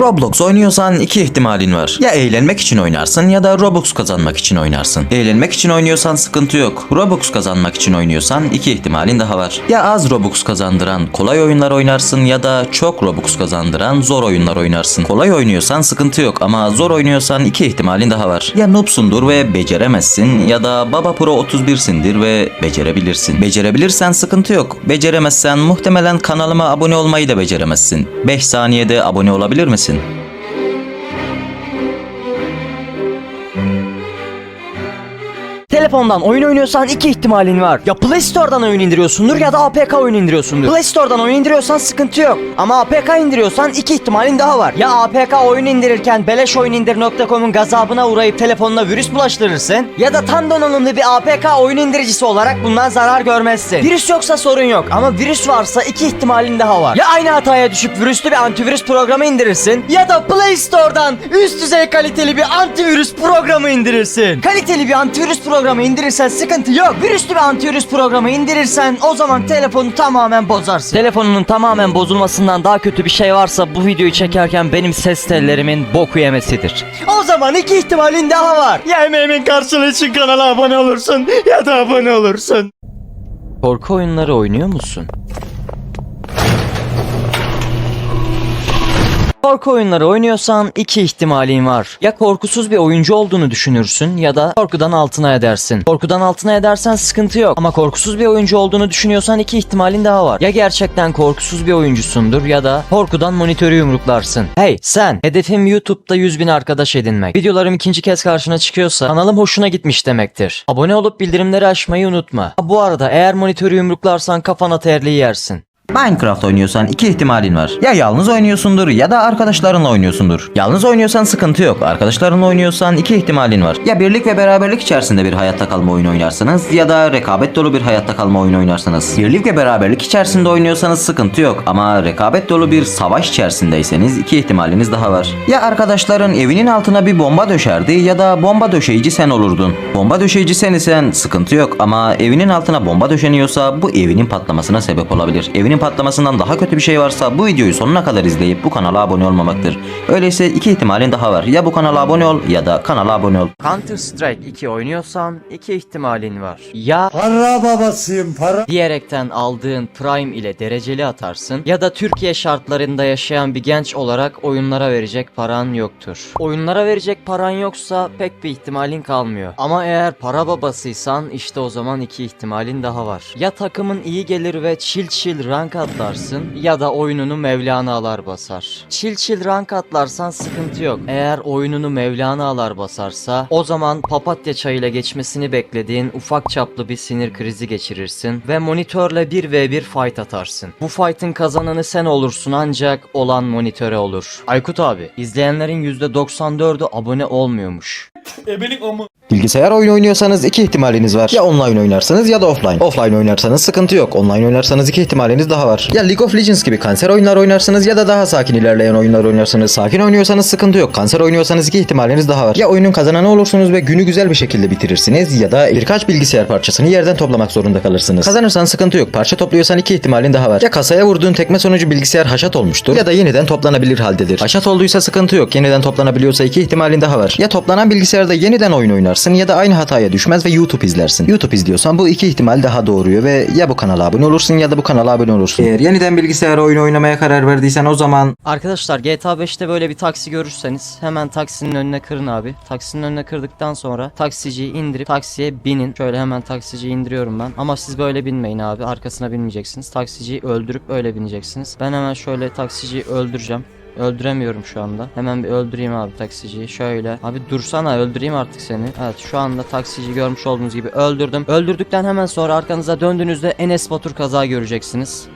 Roblox oynuyorsan iki ihtimalin var. Ya eğlenmek için oynarsın ya da Robux kazanmak için oynarsın. Eğlenmek için oynuyorsan sıkıntı yok. Robux kazanmak için oynuyorsan iki ihtimalin daha var. Ya az Robux kazandıran kolay oyunlar oynarsın ya da çok Robux kazandıran zor oyunlar oynarsın. Kolay oynuyorsan sıkıntı yok ama zor oynuyorsan iki ihtimalin daha var. Ya noobsundur ve beceremezsin ya da Baba Pro 31'sindir ve becerebilirsin. Becerebilirsen sıkıntı yok. Beceremezsen muhtemelen kanalıma abone olmayı da beceremezsin. 5 saniyede abone olabilir misin? listen. Telefondan oyun oynuyorsan iki ihtimalin var. Ya Play Store'dan oyun indiriyorsundur ya da APK oyun indiriyorsundur. Play Store'dan oyun indiriyorsan sıkıntı yok. Ama APK indiriyorsan iki ihtimalin daha var. Ya APK oyun indirirken beleşoyunindir.com'un gazabına uğrayıp telefonuna virüs bulaştırırsın ya da tam donanımlı bir APK oyun indiricisi olarak bundan zarar görmezsin. Virüs yoksa sorun yok ama virüs varsa iki ihtimalin daha var. Ya aynı hataya düşüp virüslü bir antivirüs programı indirirsin ya da Play Store'dan üst düzey kaliteli bir antivirüs programı indirirsin. Kaliteli bir antivirüs programı indirirsen sıkıntı yok. Virüslü bir antivirüs programı indirirsen o zaman telefonu tamamen bozarsın. Telefonunun tamamen bozulmasından daha kötü bir şey varsa bu videoyu çekerken benim ses tellerimin boku yemesidir. O zaman iki ihtimalin daha var. Ya emeğimin karşılığı için kanala abone olursun ya da abone olursun. Korku oyunları oynuyor musun? Korku oyunları oynuyorsan iki ihtimalin var. Ya korkusuz bir oyuncu olduğunu düşünürsün ya da korkudan altına edersin. Korkudan altına edersen sıkıntı yok ama korkusuz bir oyuncu olduğunu düşünüyorsan iki ihtimalin daha var. Ya gerçekten korkusuz bir oyuncusundur ya da korkudan monitörü yumruklarsın. Hey sen hedefim YouTube'da 100 bin arkadaş edinmek. Videolarım ikinci kez karşına çıkıyorsa kanalım hoşuna gitmiş demektir. Abone olup bildirimleri açmayı unutma. Ha, Bu arada eğer monitörü yumruklarsan kafana terliği yersin. Minecraft oynuyorsan iki ihtimalin var. Ya yalnız oynuyorsundur ya da arkadaşlarınla oynuyorsundur. Yalnız oynuyorsan sıkıntı yok. Arkadaşlarınla oynuyorsan iki ihtimalin var. Ya birlik ve beraberlik içerisinde bir hayatta kalma oyunu oynarsınız ya da rekabet dolu bir hayatta kalma oyunu oynarsınız. Birlik ve beraberlik içerisinde oynuyorsanız sıkıntı yok ama rekabet dolu bir savaş içerisindeyseniz iki ihtimaliniz daha var. Ya arkadaşların evinin altına bir bomba döşerdi ya da bomba döşeyici sen olurdun. Bomba döşeyici sen isen sıkıntı yok ama evinin altına bomba döşeniyorsa bu evinin patlamasına sebep olabilir. Evinin patlamasından daha kötü bir şey varsa bu videoyu sonuna kadar izleyip bu kanala abone olmamaktır. Öyleyse iki ihtimalin daha var. Ya bu kanala abone ol ya da kanala abone ol. Counter Strike 2 oynuyorsan iki ihtimalin var. Ya Para babasıyım para. diyerekten aldığın Prime ile dereceli atarsın ya da Türkiye şartlarında yaşayan bir genç olarak oyunlara verecek paran yoktur. Oyunlara verecek paran yoksa pek bir ihtimalin kalmıyor. Ama eğer para babasıysan işte o zaman iki ihtimalin daha var. Ya takımın iyi gelir ve chill chill rank atlarsın ya da oyununu Mevlana'lar basar. Chill chill rank atlarsan sıkıntı yok. Eğer oyununu Mevlana'lar basarsa o zaman papatya çayıyla geçmesini beklediğin ufak çaplı bir sinir krizi geçirirsin ve monitörle 1v1 fight atarsın. Bu fight'ın kazananı sen olursun ancak olan monitöre olur. Aykut abi izleyenlerin %94'ü abone olmuyormuş. Bilgisayar oyunu oynuyorsanız iki ihtimaliniz var. Ya online oynarsanız ya da offline. Offline oynarsanız sıkıntı yok. Online oynarsanız iki ihtimaliniz daha var. Ya League of Legends gibi kanser oyunlar oynarsınız ya da daha sakin ilerleyen oyunlar oynarsanız. Sakin oynuyorsanız sıkıntı yok. Kanser oynuyorsanız iki ihtimaliniz daha var. Ya oyunun kazananı olursunuz ve günü güzel bir şekilde bitirirsiniz ya da birkaç bilgisayar parçasını yerden toplamak zorunda kalırsınız. Kazanırsan sıkıntı yok. Parça topluyorsan iki ihtimalin daha var. Ya kasaya vurduğun tekme sonucu bilgisayar haşat olmuştur ya da yeniden toplanabilir haldedir. Haşat olduysa sıkıntı yok. Yeniden toplanabiliyorsa iki ihtimalin daha var. Ya toplanan bilgisayarda yeniden oyun oynarsın ya da aynı hataya düşmez ve YouTube izlersin. YouTube izliyorsan bu iki ihtimal daha doğruyor ve ya bu kanala abone olursun ya da bu kanala abone olursun. Eğer yeniden bilgisayara oyun oynamaya karar verdiysen o zaman Arkadaşlar GTA 5'te böyle bir taksi görürseniz hemen taksinin önüne kırın abi. Taksinin önüne kırdıktan sonra taksiciyi indirip taksiye binin. Şöyle hemen taksiciyi indiriyorum ben. Ama siz böyle binmeyin abi. Arkasına binmeyeceksiniz. Taksiciyi öldürüp öyle bineceksiniz. Ben hemen şöyle taksiciyi öldüreceğim. Öldüremiyorum şu anda. Hemen bir öldüreyim abi taksiciyi. Şöyle. Abi dursana öldüreyim artık seni. Evet şu anda taksiciyi görmüş olduğunuz gibi öldürdüm. Öldürdükten hemen sonra arkanıza döndüğünüzde Enes Batur kaza göreceksiniz.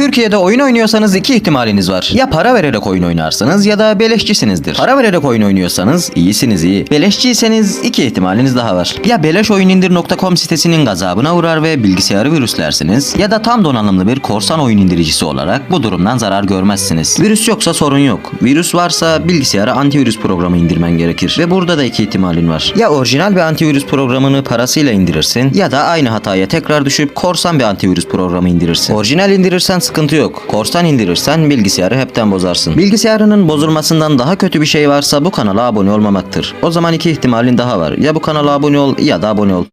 Türkiye'de oyun oynuyorsanız iki ihtimaliniz var. Ya para vererek oyun oynarsınız ya da beleşçisinizdir. Para vererek oyun oynuyorsanız iyisiniz iyi. Beleşçiyseniz iki ihtimaliniz daha var. Ya beleşoyunindir.com sitesinin gazabına uğrar ve bilgisayarı virüslersiniz ya da tam donanımlı bir korsan oyun indiricisi olarak bu durumdan zarar görmezsiniz. Virüs yoksa sorun yok. Virüs varsa bilgisayara antivirüs programı indirmen gerekir ve burada da iki ihtimalin var. Ya orijinal bir antivirüs programını parasıyla indirirsin ya da aynı hataya tekrar düşüp korsan bir antivirüs programı indirirsin. Orijinal indirirsen sıkıntı yok. Korsan indirirsen bilgisayarı hepten bozarsın. Bilgisayarının bozulmasından daha kötü bir şey varsa bu kanala abone olmamaktır. O zaman iki ihtimalin daha var. Ya bu kanala abone ol ya da abone ol.